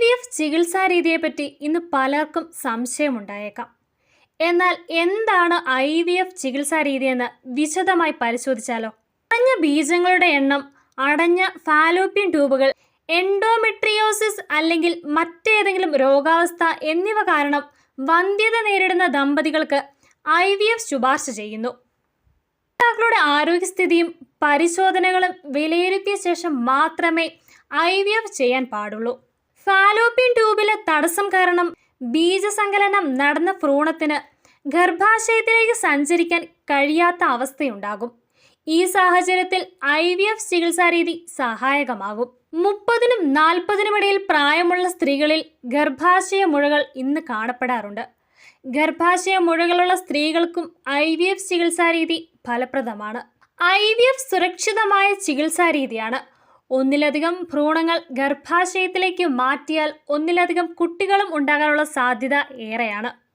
V F ചികിത്സാ രീതിയെപ്പറ്റി ഇന്ന് പലർക്കും സംശയമുണ്ടായേക്കാം. എന്നാൽ എന്താണ് ഐ വി എഫ് ചികിത്സാ രീതിയെന്ന് വിശദമായി പരിശോധിച്ചാലോ? അടഞ്ഞ ബീജങ്ങളുടെ എണ്ണം അടഞ്ഞ ഫാലോപ്യൻ ട്യൂബുകൾ എൻഡോമെട്രിയോസിസ് അല്ലെങ്കിൽ മറ്റേതെങ്കിലും രോഗാവസ്ഥ എന്നിവ കാരണം വന്ധ്യത നേരിടുന്ന ദമ്പതികൾക്ക് ഐ വി എഫ് ശുപാർശ ചെയ്യുന്നു. ഭർത്താക്കളുടെ ആരോഗ്യസ്ഥിതിയും പരിശോധനകളും വിലയിരുത്തിയ ശേഷം മാത്രമേ ഐ വി എഫ് ചെയ്യാൻ പാടുള്ളൂ. ഫാലോപ്യൻ ട്യൂബിലെ തടസ്സം കാരണം ബീജസങ്കലനം നടന്ന ഭ്രൂണത്തിന് ഗർഭാശയത്തിലേക്ക് സഞ്ചരിക്കാൻ കഴിയാത്ത അവസ്ഥയുണ്ടാകും. ഈ സാഹചര്യത്തിൽ ഐ വി എഫ് ചികിത്സാരീതി സഹായകമാകും. മുപ്പതിനും നാൽപ്പതിനും ഇടയിൽ പ്രായമുള്ള സ്ത്രീകളിൽ ഗർഭാശയ മുഴകൾ ഇന്ന് കാണപ്പെടാറുണ്ട്. ഗർഭാശയ മുഴകളുള്ള സ്ത്രീകൾക്കും ഐ വി എഫ് ചികിത്സാരീതി ഫലപ്രദമാണ്. ഐ വി എഫ് സുരക്ഷിതമായ ചികിത്സാ രീതിയാണ് ഒന്നിലധികം ഭ്രൂണങ്ങൾ ഗർഭാശയത്തിലേക്ക് മാറ്റിയാൽ ഒന്നിലധികം കുട്ടികളും ഉണ്ടാകാനുള്ള സാധ്യത ഏറെയാണ്.